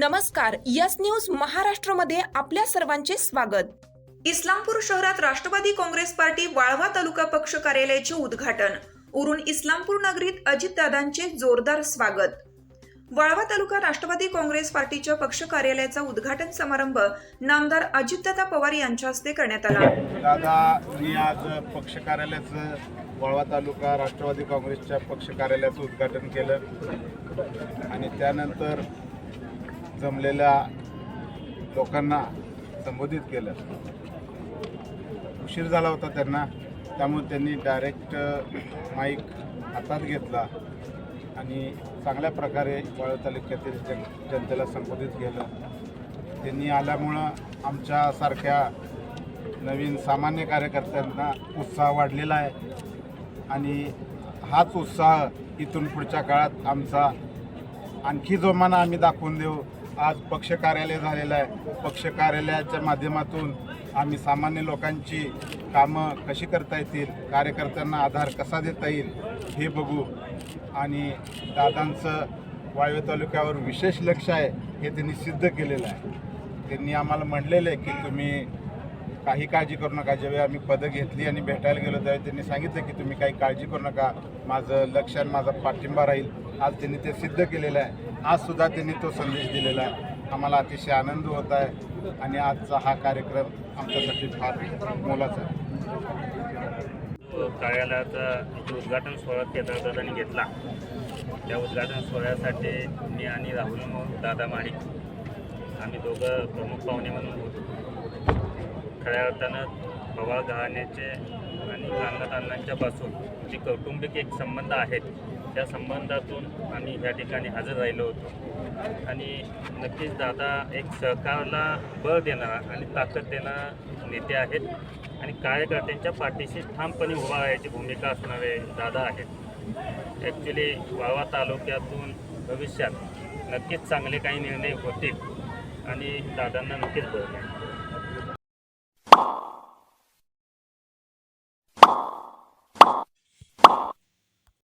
नमस्कार yes news महाराष्ट्रमध्ये आपल्या सर्वांचे स्वागत. इस्लामपूर शहरात राष्ट्रवादी काँग्रेस पार्टी वाळवा तालुका पक्ष कार्यालयाचे उद्घाटन. उरून इस्लामपूर नगरीत अजितदादांचे जोरदार स्वागत. वाळवा तालुका राष्ट्रवादी काँग्रेस पार्टीच्या पक्ष कार्यालयाचा उद्घाटन समारंभ नामदार अजितदादा पवार यांच्या हस्ते करण्यात आला. दादा मी आज पक्ष कार्यालयाचं वळवा तालुका राष्ट्रवादी काँग्रेसच्या पक्ष कार्यालयाचं उद्घाटन केलं. आणि त्यानंतर जमलेल्या लोकांना संबोधित केलं. उशीर झाला होता त्यांना त्यामुळे त्यांनी डायरेक्ट माईक हातात घेतला आणि चांगल्या प्रकारे वाळवा तालुक्यातील जन जनतेला संबोधित केलं. त्यांनी आल्यामुळं आमच्यासारख्या नवीन सामान्य कार्यकर्त्यांना उत्साह वाढलेला आहे. आणि हाच उत्साह इथून पुढच्या काळात आमचा आणखी जोमानं आम्ही दाखवून देऊ. आज पक्ष कार्यालय झालेलं आहे. पक्ष कार्यालयाच्या माध्यमातून आम्ही सामान्य लोकांची कामं कशी करता येतील कार्यकर्त्यांना आधार कसा देता येईल हे बघू. आणि दादांचं वाळवे तालुक्यावर विशेष लक्ष आहे हे त्यांनी सिद्ध केलेलं आहे. त्यांनी आम्हाला म्हणलेलं आहे की तुम्ही काही काळजी करू नका. ज्यावेळी आम्ही पदं घेतली आणि भेटायला गेलो त्यावेळी त्यांनी सांगितलं की तुम्ही काही काळजी करू नका. माझं लक्ष आणि माझा पाठिंबा राहील. आज त्यांनी ते सिद्ध केलेलं आहे. आजसुद्धा त्यांनी तो संदेश दिलेला आहे. आम्हाला अतिशय आनंद होत आहे आणि आजचा हा कार्यक्रम आमच्यासाठी फार मोलाचा आहे. कार्यालयाचा उद्घाटन सोहळा केदारदादांनी घेतला त्या उद्घाटन सोहळ्यासाठी मी आणि राहुल दादा माणिक आम्ही दोघं प्रमुख पाहुणे म्हणून होतो. खऱ्या अर्थानं पवार घराण्याचे आणि कांगत अण्णांच्यापासून जे कौटुंबिक एक संबंध आहेत त्या संबंधातून आम्ही ह्या ठिकाणी हजर राहिलो होतो. आणि नक्कीच दादा एक सहकारला बळ देणारा आणि ताकद देणारा नेते आहेत आणि कार्यकर्त्यांच्या पाठीशी ठामपणे उभा राहायची भूमिका असणारे दादा आहेत. ॲक्च्युली वावा तालुक्यातून भविष्यात नक्कीच चांगले काही निर्णय होतील आणि दादांना नक्कीच बळ